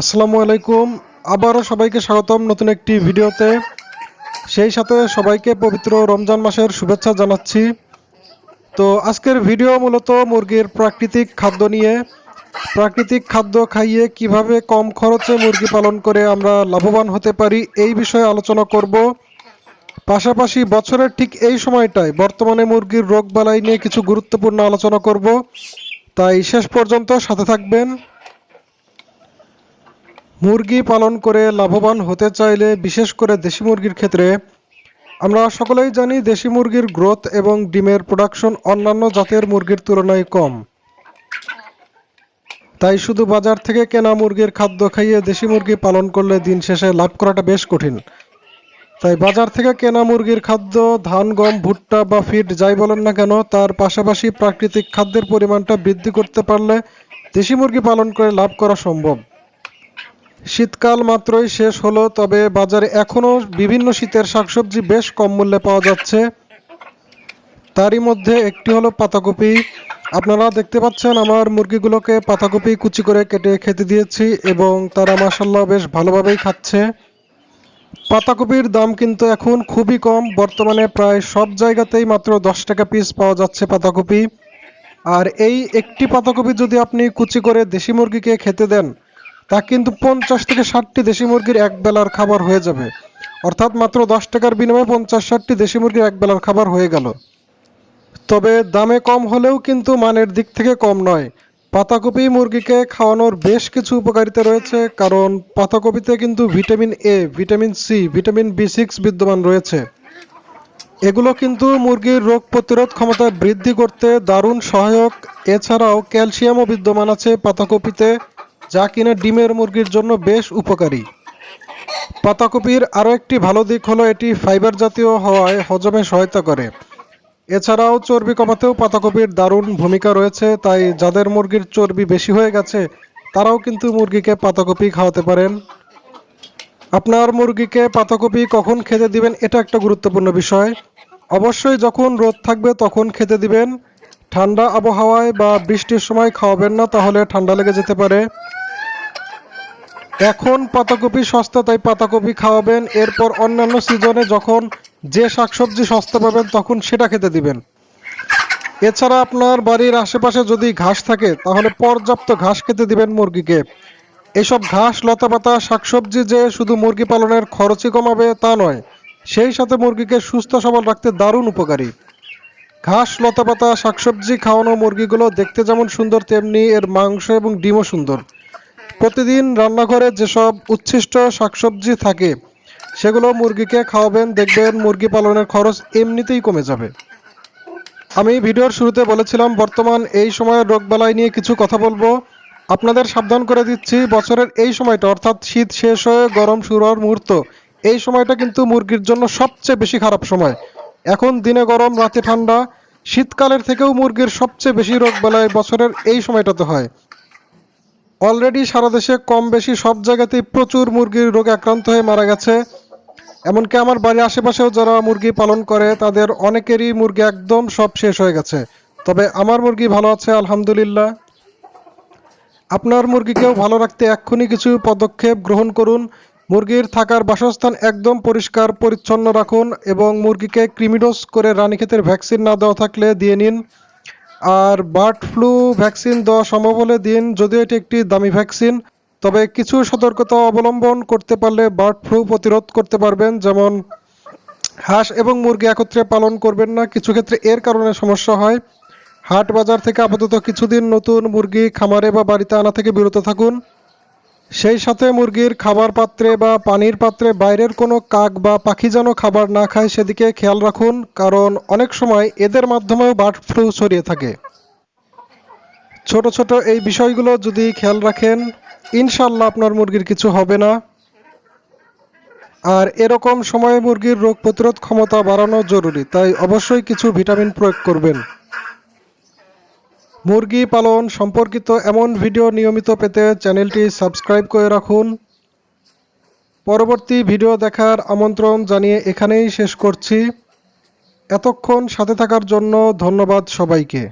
আসসালামু আলাইকুম। আবারও সবাইকে স্বাগতম নতুন একটি ভিডিওতে। সেই সাথে সবাইকে পবিত্র রমজান মাসের শুভেচ্ছা জানাচ্ছি। তো আজকের ভিডিও মূলত মুরগির প্রাকৃতিক খাদ্য নিয়ে। প্রাকৃতিক খাদ্য খাইয়ে কীভাবে কম খরচে মুরগি পালন করে আমরা লাভবান হতে পারি এই বিষয়ে আলোচনা করব। পাশাপাশি বছরের ঠিক এই সময়টায় বর্তমানে মুরগির রোগ বালাই নিয়ে কিছু গুরুত্বপূর্ণ আলোচনা করব। তাই শেষ পর্যন্ত সাথে থাকবেন। মুরগি পালন করে লাভবান হতে চাইলে, বিশেষ করে দেশি মুরগির ক্ষেত্রে, আমরা সকলেই জানি দেশি মুরগির গ্রোথ এবং ডিমের প্রোডাকশন অন্যান্য জাতের মুরগির তুলনায় কম। তাই শুধু বাজার থেকে কেনা মুরগির খাদ্য খাইয়ে দেশি মুরগি পালন করলে দিন শেষে লাভ করাটা বেশ কঠিন। তাই বাজার থেকে কেনা মুরগির খাদ্য, ধান, গম, ভুট্টা বা ফিড যাই বলেন না কেন, তার পাশাপাশি প্রাকৃতিক খাদ্যের পরিমাণটা বৃদ্ধি করতে পারলে দেশি মুরগি পালন করে লাভ করা সম্ভব। শীতকাল মাত্রই শেষ হলো, তবে বাজারে এখনও বিভিন্ন শীতের শাকসবজি বেশ কম মূল্যে পাওয়া যাচ্ছে। তারই মধ্যে একটি হলো পাতাকপি। আপনারা দেখতে পাচ্ছেন, আমার মুরগিগুলোকে পাতাকপি কুচি করে কেটে খেতে দিয়েছি এবং তারা মাসাল্লাহ বেশ ভালোভাবেই খাচ্ছে। পাতাকপির দাম কিন্তু এখন খুবই কম, বর্তমানে প্রায় সব জায়গাতেই মাত্র দশ টাকা পিস পাওয়া যাচ্ছে পাতাকপি। আর এই একটি পাতাকপি যদি আপনি কুচি করে দেশি মুরগিকে খেতে দেন তা কিন্তু পঞ্চাশ থেকে ষাটটি দেশি মুরগির এক বেলার খাবার হয়ে যাবে। অর্থাৎ মাত্র দশ টাকার বিনিময়ে পঞ্চাশ ষাটটি দেশি মুরগির এক বেলার খাবার হয়ে গেল। তবে দামে কম হলেও কিন্তু মানের দিক থেকে কম নয়। পাতাকপি মুরগিকে খাওয়ানোর বেশ কিছু উপকারিতা রয়েছে, কারণ পাতাকপিতে কিন্তু vitamin A, vitamin C, vitamin B six বিদ্যমান রয়েছে। এগুলো কিন্তু মুরগির রোগ প্রতিরোধ ক্ষমতা বৃদ্ধি করতে দারুণ সহায়ক। এছাড়াও ক্যালসিয়ামও বিদ্যমান আছে পাতাকপিতে। যা কিনা ডিমের মুরগির জন্য বেশ উপকারী। পাতাকপির আরও একটি ভালো দিক হলো এটি ফাইবার জাতীয় হওয়ায় হজমে সহায়তা করে। এছাড়াও চর্বি কমাতেও পাতাকপির দারুণ ভূমিকা রয়েছে, তাই যাদের মুরগির চর্বি বেশি হয়ে গেছে, তারাও কিন্তু মুরগিকে পাতাকপি খাওয়াতে পারেন। আপনার মুরগিকে পাতাকপি কখন খেতে দিবেন, এটা একটা গুরুত্বপূর্ণ বিষয়। অবশ্যই যখন রোদ থাকবে তখন খেতে দিবেন। ঠান্ডা আবহাওয়ায় বা বৃষ্টির সময় খাওয়াবেন না, তাহলে ঠান্ডা লেগে যেতে পারে। এখন পাতাকপি সস্তা, তাই পাতাকপি খাওয়াবেন। এরপর অন্যান্য সিজনে যখন যে শাকসবজি সস্তা পাবেন, তখন সেটা খেতে দিবেন। এছাড়া আপনার বাড়ির আশেপাশে যদি ঘাস থাকে, তাহলে পর্যাপ্ত ঘাস খেতে দিবেন মুরগিকে। এসব ঘাস, লতাপাতা, শাকসবজি যে শুধু মুরগি পালনের খরচই কমাবে তা নয়, সেই সাথে মুরগিকে সুস্থ সবল রাখতে দারুণ উপকারী। ঘাস, লতাপাতা, শাকসবজি, খাওয়ানো মুরগিগুলো দেখতে যেমন সুন্দর, তেমনি এর মাংস এবং ডিমও সুন্দর। প্রতিদিন রান্নাঘরে যেসব উচ্ছিষ্ট শাকসবজি থাকে, সেগুলো মুরগিকে খাওয়াবেন, দেখবেন মুরগি পালনের খরচ এমনিতেই কমে যাবে। আমি ভিডিওর শুরুতে বলেছিলাম, বর্তমান এই সময়ের রোগবালাই নিয়ে কিছু কথা বলব। আপনাদের সাবধান করে দিচ্ছি, বছরের এই সময়টা, অর্থাৎ শীত শেষ হয়ে গরম শুরু হওয়ার মুহূর্ত, এই সময়টা কিন্তু মুরগির জন্য সবচেয়ে বেশি খারাপ সময়। এখন দিনে গরম, রাতে ঠান্ডা শীতকালের থেকেও মুরগির সবচেয়ে বেশি রোগ বেলায় বছরের এই সময়টাতে হয়। অলরেডি সারা দেশে কম বেশি সব জায়গাতেই প্রচুর মুরগির রোগে আক্রান্ত হয়ে মারা গেছে। এমনকি আমার বাড়ির আশেপাশেও যারা মুরগি পালন করে, তাদের অনেকেরই মুরগি একদম সব শেষ হয়ে গেছে। তবে আমার মুরগি ভালো আছে, আলহামদুলিল্লাহ। আপনার মুরগিকেও ভালো রাখতে এক্ষুনি কিছু পদক্ষেপ গ্রহণ করুন। মুরগির থাকার বাসস্থান একদম পরিষ্কার, পরিচ্ছন্ন রাখুন এবং মুরগিকে ক্রিমিডোজ করে রানীক্ষেতের ভ্যাকসিন না দেওয়া থাকলে দিয়ে নিন। আর বার্ড ফ্লু ভ্যাকসিন দেওয়া সম্ভব হলে দিন যদিও এটি একটি দামি ভ্যাকসিন। তবে কিছু সতর্কতা অবলম্বন করতে পারলে বার্ড ফ্লু প্রতিরোধ করতে পারবেন, যেমন হাঁস এবং মুরগি একত্রে পালন করবেন না, কিছু ক্ষেত্রে এর কারণে সমস্যা হয়। হাট বাজার থেকে আপাতত কিছুদিন নতুন মুরগি খামারে বা বাড়িতে আনা থেকে বিরত থাকুন। সেই সাথে মুরগির খাবার পাত্রে বা পানির পাত্রে বাইরের কোনো কাক বা পাখি যেন খাবার না খায় সেদিকে খেয়াল রাখুন, কারণ অনেক সময় এদের মাধ্যমেও বার্ড ফ্লু ছড়িয়ে থাকে। ছোট ছোট এই বিষয়গুলো যদি খেয়াল রাখেন ইনশাল্লাহ আপনার মুরগির কিছু হবে না। আর এরকম সময়ে মুরগির রোগ প্রতিরোধ ক্ষমতা বাড়ানো জরুরি, তাই অবশ্যই কিছু ভিটামিন প্রয়োগ করবেন। মুরগি পালন সম্পর্কিত এমন ভিডিও নিয়মিত পেতে চ্যানেলটি সাবস্ক্রাইব করে রাখুন। পরবর্তী ভিডিও দেখার আমন্ত্রণ জানিয়ে এখানেই শেষ করছি। এতক্ষণ সাথে থাকার জন্য ধন্যবাদ সবাইকে।